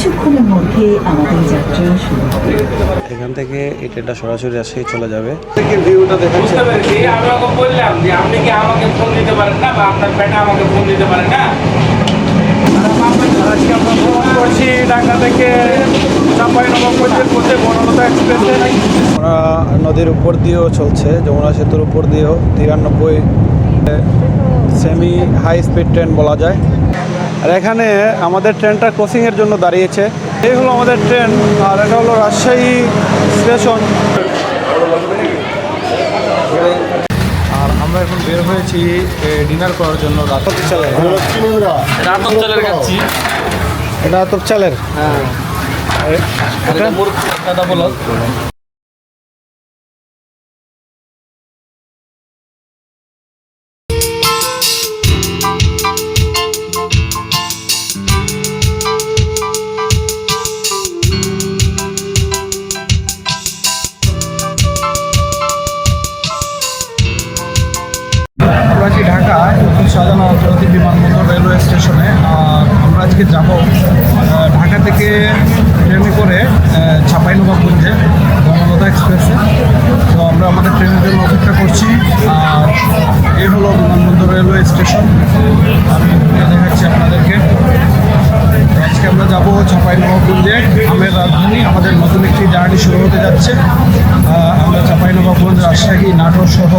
কিছুক্ষণের মধ্যে আমাদের যাত্রা শুরু হবে। এখান থেকে এই ট্রেনটা সরাসরি রাজশাহী চলে যাবে। বললাম যে আপনি কি আমাকে ফোন দিতে পারেন না বা আপনার ফ্রেন্ড আমাকে ফোন দিতে পারেন না? আজকে আমরা ভ্রমণ করছি ঢাকা থেকে চাঁপাইনবাবগঞ্জের পথে বনলতা এক্সপ্রেসে। আমরা নদীর উপর দিয়েও চলছে যমুনা সেতুর উপর দিয়েও তিরানব্বই সেমি হাই স্পিড ট্রেন বলা যায়। আর এখানে আমাদের ট্রেনটা ক্রসিংয়ের জন্য দাঁড়িয়েছে। এই হলো আমাদের ট্রেন আর এটা হলো রাজশাহী স্টেশন। আর আমরা এখন বের হয়েছি ডিনার করার জন্য চালের রাতক চলের কাছে। এটা তো চালের এটা দাদা বলো। করছি। আর এই হলো বিমানবন্দর রেলওয়ে স্টেশন। আমি দেখাচ্ছি আপনাদেরকে। আজকে আমরা যাব চাঁপাইনবাবগঞ্জে আমের রাজধানী, আমাদের নতুন একটি জার্নি শুরু হতে যাচ্ছে। আমরা চাঁপাইনবাবগঞ্জ রাজশাহী, নাটোর সহ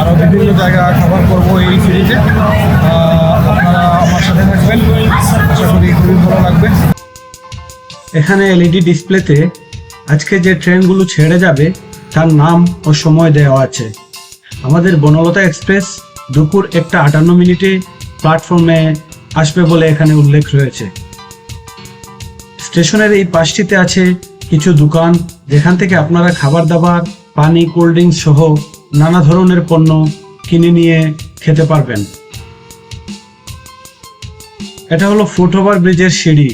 আরও বিভিন্ন জায়গা কভার করব এই ফিরিতে আপনারা আমার সাথে থাকবেন। আশা করি খুবই ভালো লাগবে। এখানে এলইডি ডিসপ্লেতে আজকে যে ট্রেনগুলো ছেড়ে যাবে, তার নাম ও সময় দেওয়া আছে। আমাদের বনলতা এক্সপ্রেস দুপুর একটা আটান্ন মিনিটে প্ল্যাটফর্মে আসবে বলে এখানে উল্লেখ রয়েছে। স্টেশনের এই পাশটিতে আছে কিছু দোকান, যেখান থেকে আপনারা খাবার দাবার পানি, কোল্ড ড্রিঙ্কস সহ নানা ধরনের পণ্য কিনে নিয়ে খেতে পারবেন। এটা হলো ফুট ওভার ব্রিজের সিঁড়ি।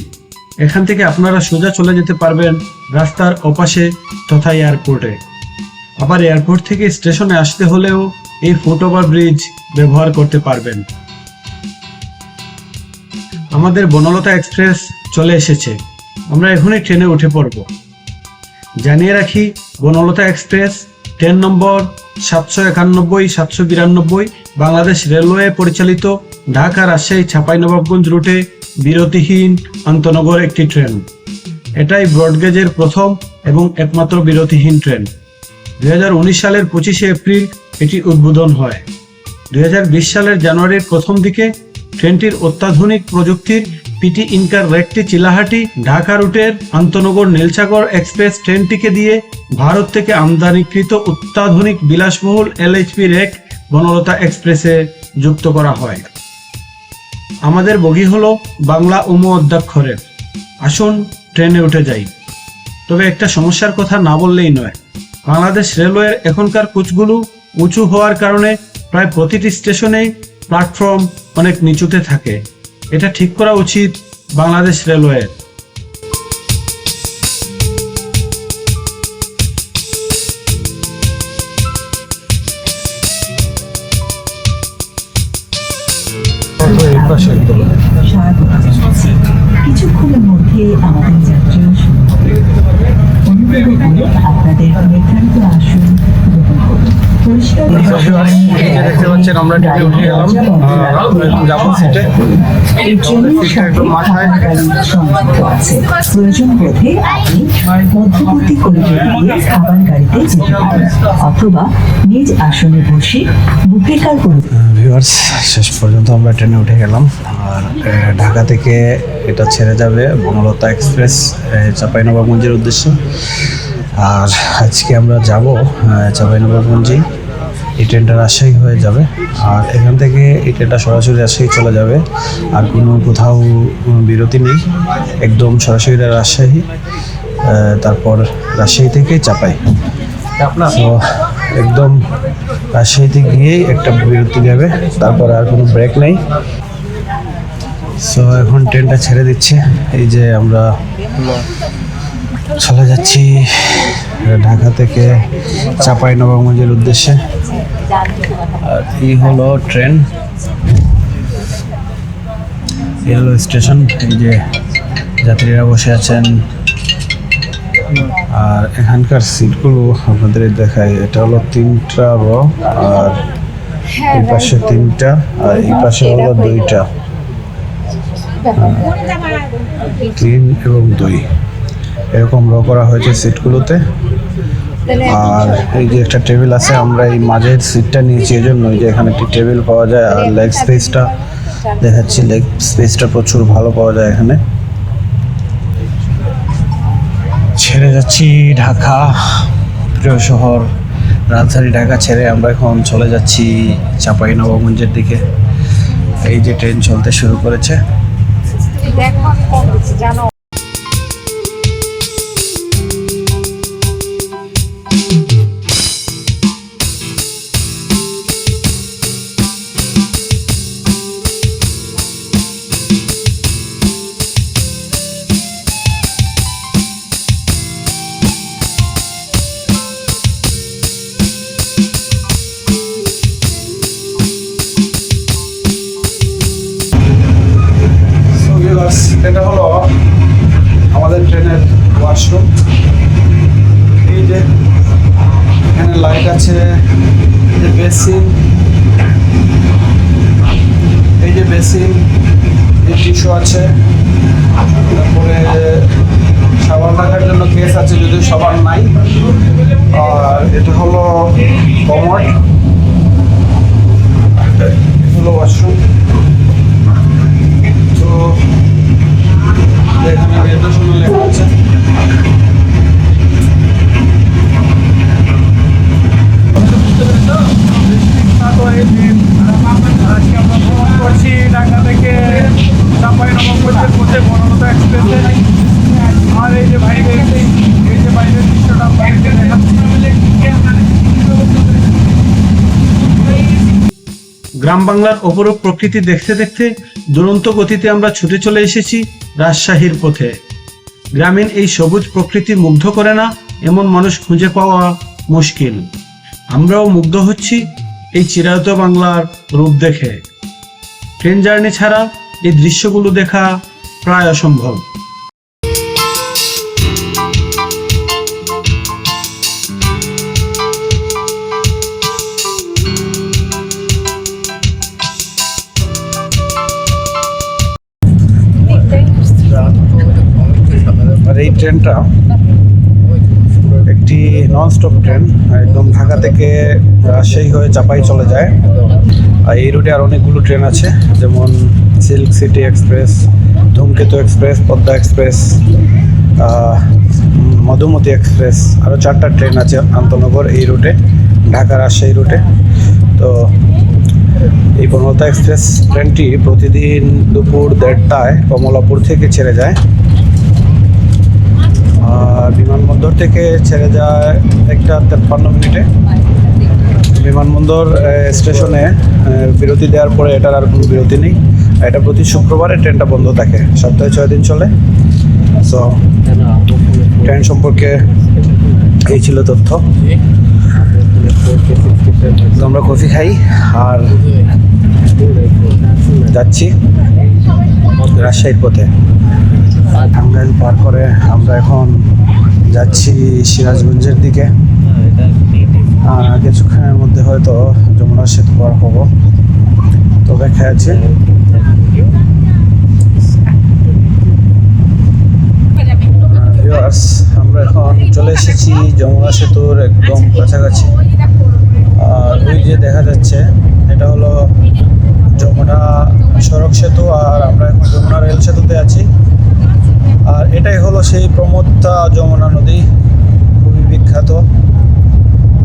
এখান থেকে আপনারা সোজা চলে যেতে পারবেন রাস্তার ওপাশে তথা এয়ারপোর্টে। আবার এয়ারপোর্ট থেকে স্টেশনে আসতে হলেও এই ফুট ওভার ব্রিজ ব্যবহার করতে পারবেন। আমাদের বনলতা এক্সপ্রেস চলে এসেছে। আমরা এখনই ট্রেনে উঠে পড়ব। জানিয়ে রাখি, বনলতা এক্সপ্রেস, ট্রেন নম্বর সাতশো একানব্বই, সাতশো বিরানব্বই, বাংলাদেশ রেলওয়ে পরিচালিত ঢাকা রাজশাহী ছাপাইনবাবগঞ্জ রুটে বিরতিহীন আন্তনগর একটি ট্রেন। এটাই ব্রডগেজের প্রথম এবং একমাত্র বিরতিহীন ট্রেন। উনিশ সালের পঁচিশে এপ্রিল এটি উদ্বোধন হয়। দু হাজার বিশ সালের জানুয়ারির প্রথম দিকে ট্রেনটির অত্যাধুনিক প্রযুক্তির পিটি ইনকার রেকটি চিলাহাটি ঢাকা রুটের আন্তনগর নীলসাগর এক্সপ্রেস ট্রেনটিকে দিয়ে ভারত থেকে আমদানিকৃত অত্যাধুনিক বিলাসবহুল এলএইচপি রেক বনলতা এক্সপ্রেসে যুক্ত করা হয়। আমাদের বগি হলো বাংলা উম অধ্যাক্ষরের। আসুন, ট্রেনে উঠে যাই। তবে একটা সমস্যার কথা না বললেই নয়। বাংলাদেশ রেলওয়ের এখনকার কোচগুলো উঁচু হওয়ার কারণে প্রায় প্রতিটি স্টেশনেই প্ল্যাটফর্ম অনেক নিচুতে থাকে। এটা ঠিক করা উচিত বাংলাদেশ রেলওয়ের। আমরা ট্রেনে উঠে গেলাম যাব সিটে এই মাথায় গাড়ি সংযুক্ত আছে। প্রয়োজন বোধে আপনি মধ্যবর্তী করিডোর দিয়ে খাবার গাড়িতে যেতে পারেন অথবা নিজ আসনে বসে বুকেকার করে ভিউয়ার্স শেষ পর্যন্ত আমরা ট্রেনে উঠে গেলাম। আর ঢাকা থেকে এটা ছেড়ে যাবে বনলতা এক্সপ্রেস চাঁপাইনবাবগঞ্জের উদ্দেশ্যে। আর আজকে আমরা যাব চাঁপাইনবাবগঞ্জেই। এই ট্রেনটা রাজশাহী হয়ে যাবে। আর এখান থেকে এই ট্রেনটা সরাসরি রাজশাহী চলে যাবে। আর কোনো কোথাও বিরতি নেই। একদম সরাসরি রাজশাহী তারপর রাজশাহী থেকে চাপাই। তো একদম রাজশাহীতে গিয়েই একটা বিরতি যাবে তারপর আর কোনো ব্রেক নেই। সো এখন ট্রেনটা ছেড়ে দিচ্ছে। এই যে আমরা চলে যাচ্ছি ঢাকা থেকে চাপাই নবাবগঞ্জের উদ্দেশ্যে। আর এই হলো ট্রেন। হলো স্টেশন, এই যে যাত্রীরা বসে আছেন। আর এখানকার সিটগুলো আপনাদের দেখায় এটা হলো তিনটা র, আর এই পাশে তিনটা, আর এই পাশে হলো দুইটা। তিন এবং দুই। এরকম র করা হয়েছে সিটগুলোতে আর এই যে একটা টেবিল আছে, আমরা এই মাঝের সিটটা নিয়েছি এই জন্য যে এখানে একটি টেবিল পাওয়া যায়, আর লেগ স্পেসটা দেখাচ্ছি লেগ স্পেসটা প্রচুর ভালো পাওয়া যায় এখানে। ছেড়ে যাচ্ছি ঢাকা, প্রিয় শহর, রাজধানী ঢাকা ছেড়ে আমরা এখন চলে যাচ্ছি চাপাই নবগঞ্জের দিকে। এই যে ট্রেন চলতে শুরু করেছে। নাই। আর এটা হলো কমোড হলো ওয়াশরুম তো এখানে রেডিও শুনে লেখা আছে। আজকে আমরা ভ্রমণ করছি ঢাকা থেকে চাপাই নবাবগঞ্জের মধ্যে বনলতা এক্সপ্রেসে আর এই যে যে গ্রাম বাংলার অপরূপ প্রকৃতি দেখতে দেখতে দুরন্ত গতিতে আমরা ছুটে চলে এসেছি রাজশাহীর পথে। গ্রামীণ এই সবুজ প্রকৃতি মুগ্ধ করে না এমন মানুষ খুঁজে পাওয়া মুশকিল। আমরাও মুগ্ধ হচ্ছি এই চিরায়ত বাংলার রূপ দেখে। ট্রেন জার্নি ছাড়া এই দৃশ্যগুলো দেখা প্রায় অসম্ভব। ট্রেনটা একটি নন স্টপ ট্রেন, একদম ঢাকা থেকে রাজশাহী হয়ে চাপাই চলে যায়। আর এই রুটে আর অনেকগুলো ট্রেন আছে, যেমন silk city express, Dhumketu express, Padma express Madhumati express আরও চারটা ট্রেন আছে আন্তনগর এই রুটে, ঢাকা রাজশাহী রুটে। তো এই বনলতা এক্সপ্রেস ট্রেনটি প্রতিদিন দুপুর দেড়টায় কমলাপুর থেকে ছেড়ে যায়। আর বিমানবন্দর থেকে ছেড়ে যায় একটা তেপ্পান্ন মিনিটে। বিমানবন্দর স্টেশনে বিরতি দেওয়ার পরে এটার আর কোনো বিরতি নেই। এটা প্রতি শুক্রবারে ট্রেনটা বন্ধ থাকে। সপ্তাহে ছয় দিন চলে। সো ট্রেন সম্পর্কে এই ছিল তথ্য। আমরা কফি খাই আর যাচ্ছি রাজশাহীর পথে। টাঙ্গাইল পার করে আমরা এখন যাচ্ছি সিরাজগঞ্জের দিকে। কিছুক্ষণের মধ্যে হয়তো যমুনা সেতু পার হব। তো দেখা আছে। আমরা এখন চলে এসেছি যমুনা সেতুর একদম কাছাকাছি। আর ওই যে দেখা যাচ্ছে, এটা হলো যমুনা সড়ক সেতু আর আমরা এখন যমুনা রেল সেতুতে আছি আর এটাই হলো সেই প্রমত্তা যমুনা নদী খুবই বিখ্যাত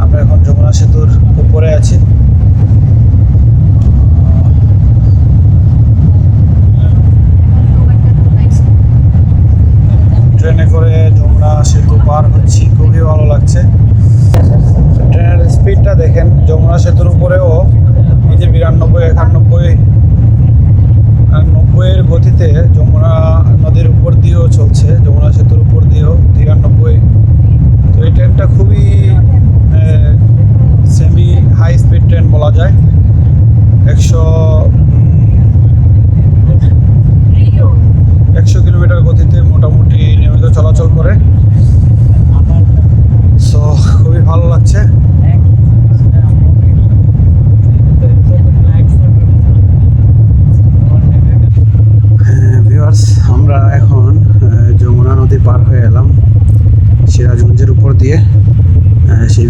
আমরা এখন যমুনা সেতুর উপরে আছি ট্রেনে করে যমুনা সেতু পার হচ্ছি খুবই ভালো লাগছে ট্রেনের স্পিডটা দেখেন যমুনা সেতুর উপরেও এই যে বিরানব্বই একানব্বই আর নব্বইয়ের গতিতে যমুনা নদীর উপর দিয়েও চলছে যমুনা সেতুর উপর দিয়েও তিরানব্বই তো এই ট্রেনটা খুবই সেমি হাই স্পিড ট্রেন বলা যায় একশো একশো কিলোমিটার গতিতে মোট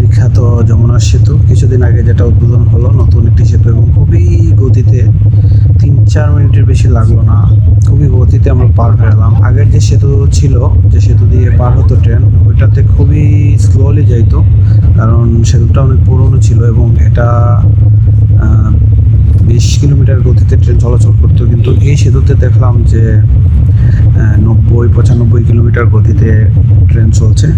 বিখ্যাত যমুনা সেতু কিছুদিন আগে যেটা উদ্বোধন হলো নতুন একটি সেতু এবং খুবই গতিতে তিন চার মিনিটের বেশি লাগল না খুবই গতিতে আমরা পার হয়ে গেলাম আগের যে সেতু ছিল যে সেতু দিয়ে পার হতো ট্রেন ওইটাতে খুবই স্লোলি যাইতো কারণ সেতুটা অনেক পুরনো ছিল এবং এটা বিশ কিলোমিটার গতিতে ট্রেন চলাচল করতো। কিন্তু এই সেতুতে দেখলাম যে নব্বই পঁচানব্বই কিলোমিটার গতিতে ট্রেন চলছে।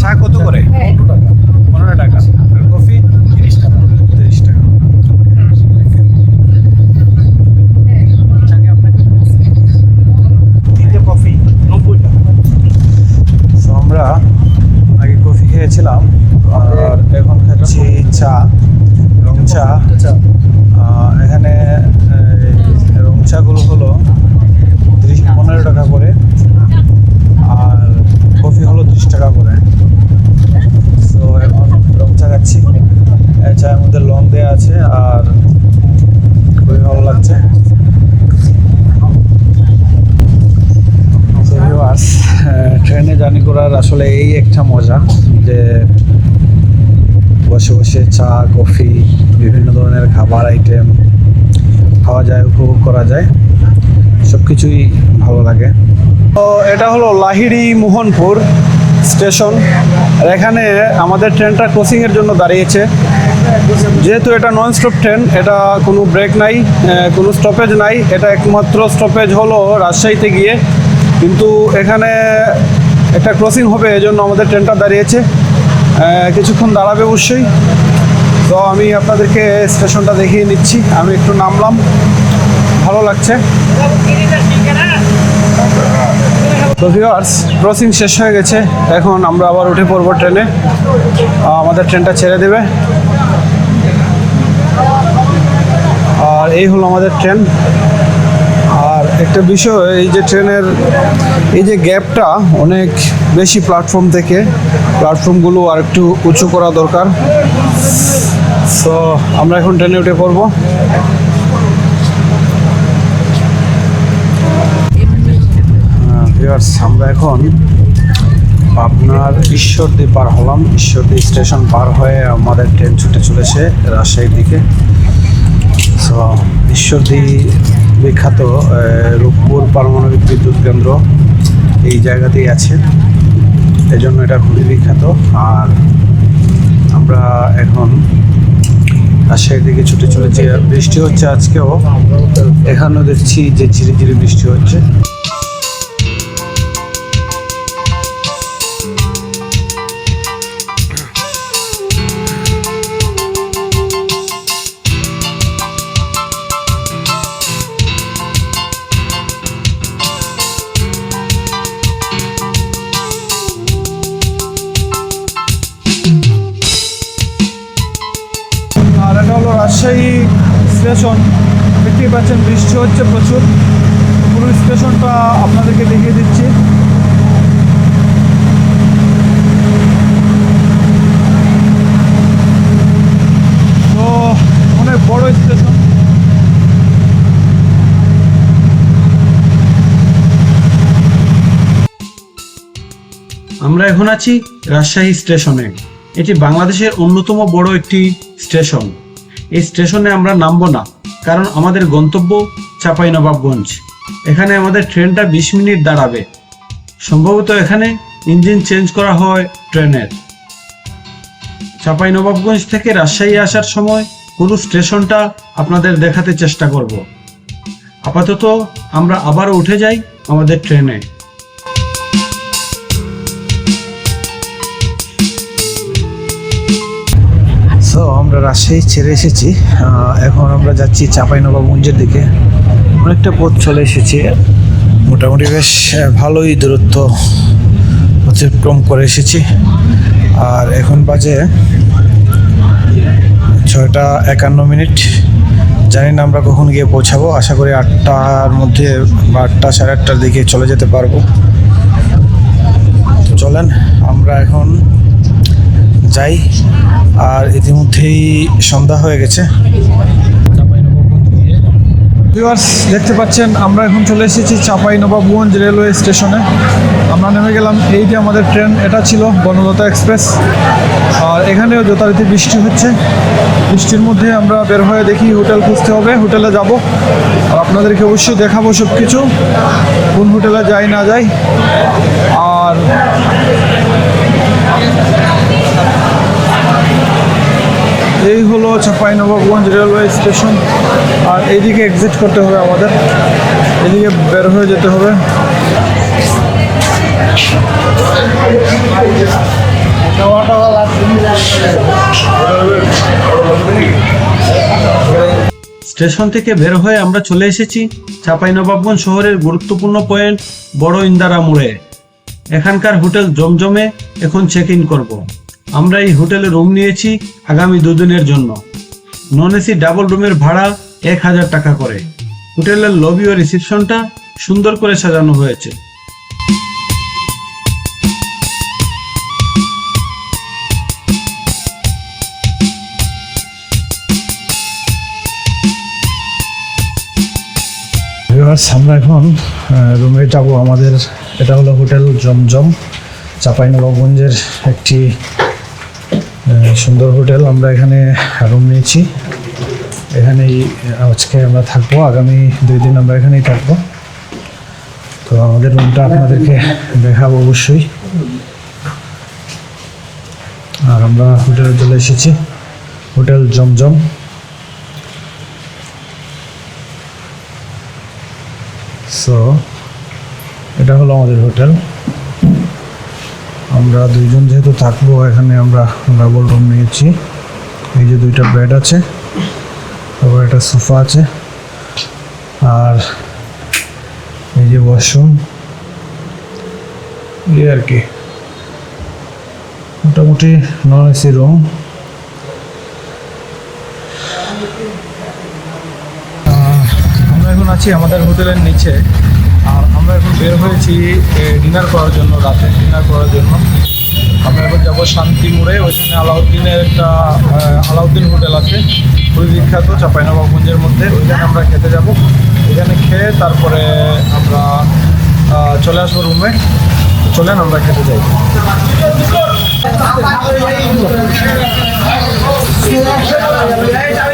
চা কত করে? পনেরো টাকা। আর কফি তিরিশ টাকা তিরিশ টাকা তিনটে কফি নব্বই টাকা তো আমরা আগে কফি খেয়েছিলাম আর এখন খাচ্ছি চা রং চা। এখানে রং চাগুলো হলো তিরিশ পনেরো টাকা করে আর কফি হলো ত্রিশ টাকা করে। তো এখন রং চা খাচ্ছি। চায়ের মধ্যে লং দেওয়া আছে আর খুবই ভালো লাগছে। ট্রেনে জার্নি করার আসলে এই একটা মজা যে বসে বসে চা, কফি, বিভিন্ন ধরনের খাবার আইটেম খাওয়া যায়, উপভোগ করা যায় সব কিছুই ভালো লাগে। তো এটা হলো লাহিড়ি মোহনপুর স্টেশন, আর এখানে আমাদের ট্রেনটা ক্রসিংয়ের জন্য দাঁড়িয়েছে। যেহেতু এটা নন স্টপ ট্রেন এটা কোনো ব্রেক নাই কোনো স্টপেজ নাই, এটা একমাত্র স্টপেজ হলো রাজশাহীতে গিয়ে কিন্তু এখানে একটা ক্রসিং হবে, এজন্য আমাদের ট্রেনটা দাঁড়িয়েছে। কিছুক্ষণ দাঁড়াবে অবশ্যই। তো আমি আপনাদেরকে স্টেশনটা দেখিয়ে নিচ্ছি। আমি একটু নামলাম। ভালো লাগছে। তো ভিউয়ার্স ক্রসিং শেষ হয়ে গেছে। এখন আমরা আবার উঠে পড়ব ট্রেনে আমাদের ট্রেনটা ছেড়ে দেবে। আর এই হলো আমাদের ট্রেন একটা বিষয়, এই যে ট্রেনের, এই যে গ্যাপটা অনেক বেশি প্ল্যাটফর্ম থেকে প্ল্যাটফর্মগুলো আর একটু উঁচু করা দরকার। সো আমরা এখন ট্রেনে উঠে পড়ব। ভিউয়ার্স আমরা এখন পাবনার ঈশ্বরদী পার হলাম। ঈশ্বরদী স্টেশন পার হয়ে আমাদের ট্রেন ছুটে চলেছে রাজশাহীর দিকে। সো ঈশ্বরদী বিখ্যাত রূপপুর পারমাণবিক বিদ্যুৎ কেন্দ্র এই জায়গাতেই আছে এই জন্য এটা খুবই বিখ্যাত। আর আমরা এখন রাজশাহীর দিকে ছুটে চলেছি। বৃষ্টি হচ্ছে আজকেও। এখানেও দেখছি যে ঝিরি ঝিরি বৃষ্টি হচ্ছে। স্টেশন দেখতেই পাচ্ছেন বৃষ্টি হচ্ছে প্রচুর। পুরো স্টেশনটা আপনাদেরকে দেখিয়ে দিচ্ছি। তো, অনেক বড় স্টেশন আমরা এখন আছি রাজশাহী স্টেশনে এটি বাংলাদেশের অন্যতম বড় একটি স্টেশন এই স্টেশনে আমরা নামবো না। কারণ আমাদের গন্তব্য চাঁপাইনবাবগঞ্জ। এখানে আমাদের ট্রেনটা বিশ মিনিট দাঁড়াবে। সম্ভবত এখানে ইঞ্জিন চেঞ্জ করা হয় ট্রেনের। চাঁপাইনবাবগঞ্জ থেকে রাজশাহী আসার সময় কোনো স্টেশনটা আপনাদের দেখাতে চেষ্টা করব। আপাতত আমরা আবার উঠে যাই আমাদের ট্রেনে। রাজশাহী ছেড়ে এসেছি। এখন আমরা যাচ্ছি চাঁপাইনবাবগঞ্জের দিকে। অনেকটা পথ চলে এসেছি। মোটামুটি বেশ ভালোই দূরত্ব অতিক্রম করে এসেছি। আর এখন বাজে ছয়টা একান্ন মিনিট। জানি না আমরা কখন গিয়ে পৌঁছাবো। আশা করি আটটার মধ্যে বা আটটা, সাড়ে আটটার দিকে চলে যেতে পারব। চলেন, আমরা এখন যাই। আর ইতিমধ্যেই সন্ধ্যা হয়ে গেছে। ভিউয়ার্স, দেখতে পাচ্ছেন, আমরা এখন চলে এসেছি চাপাই নবাবগঞ্জ রেলওয়ে স্টেশনে। আমরা নেমে গেলাম এই যে আমাদের ট্রেন, এটা ছিল বনলতা এক্সপ্রেস। আর এখানেও যথারীতি বৃষ্টি হচ্ছে। বৃষ্টির মধ্যে আমরা বের হয়ে দেখি হোটেল খুঁজতে হবে, হোটেলে যাব। আর আপনাদেরকে অবশ্যই দেখাবো সব কিছু কোন হোটেলে যাই না যাই। আর এই হলো চাঁপাইনবাবগঞ্জ রেলওয়ে স্টেশন। আর এইদিকে এক্সিট করতে হবে আমাদের। এদিকে বের হয়ে যেতে হবে। স্টেশন থেকে বের হয়ে আমরা চলে এসেছি চাঁপাইনবাবগঞ্জ শহরের গুরুত্বপূর্ণ পয়েন্ট, বড় ইন্দারা মোড়ে। এখানকার হোটেল জমজমে, এখন চেক ইন করব। আমরা এই হোটেলে রুম নিয়েছি আগামী দুদিনের জন্য। নন এসি ডাবল রুমের ভাড়া এক হাজার টাকা করে। হোটেলের লবি ও রিসেপশনটা সুন্দর করে সাজানো হয়েছে। আমরা এখন রুমে যাব আমাদের, এটা হলো হোটেল জমজম, চাঁপাইনবাবগঞ্জের একটি সুন্দর হোটেল, আমরা এখানে রুম নিয়েছি। এখানেই আজকে আমরা থাকব, আগামী দুই দিন আমরা এখানেই থাকব। তো আমাদের রুমটা আপনাদেরকে দেখাবো অবশ্যই। আর আমরা হোটেলে চলে এসেছি, হোটেল জমজম। সো এটা হলো আমাদের হোটেল। আমরা দুইজন যেহেতু থাকব, এখানে আমরা ডাবল রুম নিয়েছি। এই যে দুইটা বেড আছে তারপর একটা সোফা আছে, আর এই যে ওয়াশরুম এই আর কি। মোটামুটি নন এসি রুম আমরা এখন আছি আমাদের হোটেলের নিচে। আমরা এখন বের হয়েছি ডিনার করার জন্য রাতে ডিনার করার জন্য। আমরা এখন যাব শান্তি মোড়ে ওইখানে আলাউদ্দিনের একটা আলাউদ্দিন হোটেল আছে। খুবই বিখ্যাত, চাঁপাইনবাবগঞ্জের মধ্যে। ওইখানে আমরা খেতে যাব। ওইখানে খেয়ে তারপরে আমরা চলে আসব রুমে চলেন, আমরা খেতে যাই। মামা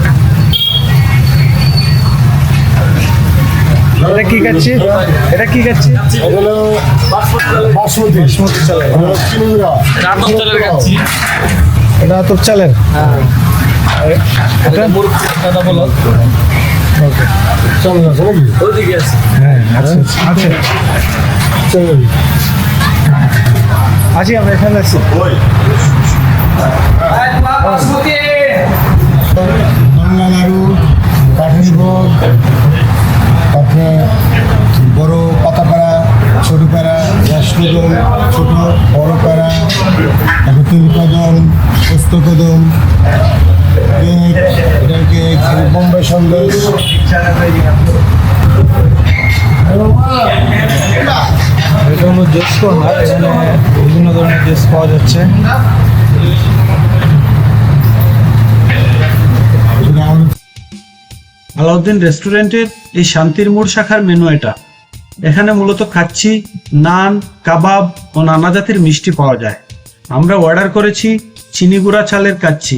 এটা কি খাচ্ছি এটা কি খাচ্ছি। এটা তোর চালের? আছে হ্যাঁ আছে আছে। আছি আমরা এখানে আছি বাংলা নাড়ু কাঠের ভোগ রসকদম ছোট বড় পাড়া তারপর তিল কদম পোস্ত কদম কেক বোম্বে সন্দেশ। এটা হলো জেস কর্নার এখানে বিভিন্ন ধরনের জেস পাওয়া যাচ্ছে। আলাউদ্দিন রেস্টুরেন্টের এই শান্তির মোড় শাখার মেনু এটা। এখানে মূলত কাচ্চি নান, কাবাব ও নানা জাতির মিষ্টি পাওয়া যায়। আমরা অর্ডার করেছি, চিনি গুঁড়া চালের কাচ্ছি।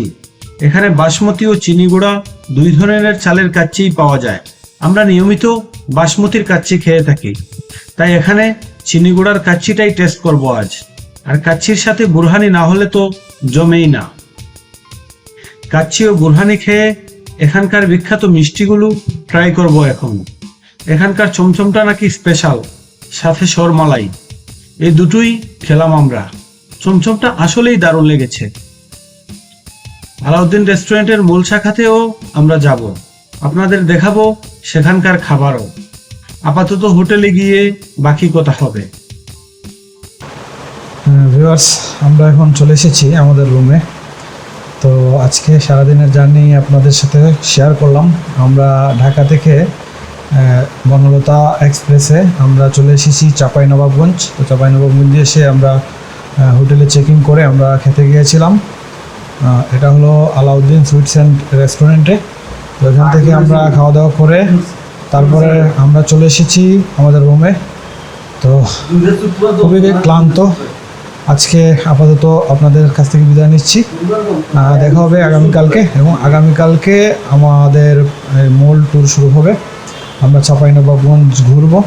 এখানে বাসমতি ও চিনি গুঁড়া দুই ধরনের চালের কাচ্চিই পাওয়া যায়। আমরা নিয়মিত বাসমতির কাচ্চি খেয়ে থাকি। তাই এখানে চিনি গুঁড়ার কাচ্চিটাই টেস্ট করব আজ। আর কাচ্চির সাথে বুরহানি না হলে তো জমেই না। কাচ্চি ও বুরহানি খেয়ে এখানকার বিখ্যাত মিষ্টিগুলো ট্রাই করব এখন। এখানকার চমচমটা নাকি স্পেশাল সাথে সরমালাই এই দুটোই খেলাম আমরা। চমচমটা আসলেই দারুণ লেগেছে। আলাউদ্দিন রেস্টুরেন্টের মূল শাখাতেও আমরা যাব। আপনাদের দেখাবো সেখানকার খাবারও। আপাতত হোটেলে গিয়ে বাকি কথা হবে। ভিউয়ার্স আমরা এখন চলে এসেছি আমাদের রুমে তো আজকে সারাদিনের জার্নি আপনাদের সাথে শেয়ার করলাম। আমরা ঢাকা থেকে বনলতা এক্সপ্রেসে আমরা চলে এসেছি চাপাই নবাবগঞ্জ তো চাপাই নবাবগঞ্জে এসে আমরা হোটেলে চেক ইন করে আমরা খেতে গিয়েছিলাম। এটা হলো আলাউদ্দিন সুইটস অ্যান্ড রেস্টুরেন্টে। তো এখান থেকে আমরা খাওয়া দাওয়া করে তারপরে আমরা চলে এসেছি আমাদের রুমে। তো খুবই ক্লান্ত। আজকে আপাতত আপনাদের কাছ থেকে বিদায় নিচ্ছি। দেখা হবে আগামীকালকে এবং আগামীকালকে আমাদের মূল ট্যুর শুরু হবে। আমরা চাঁপাইনবাবগঞ্জ ঘুরবো।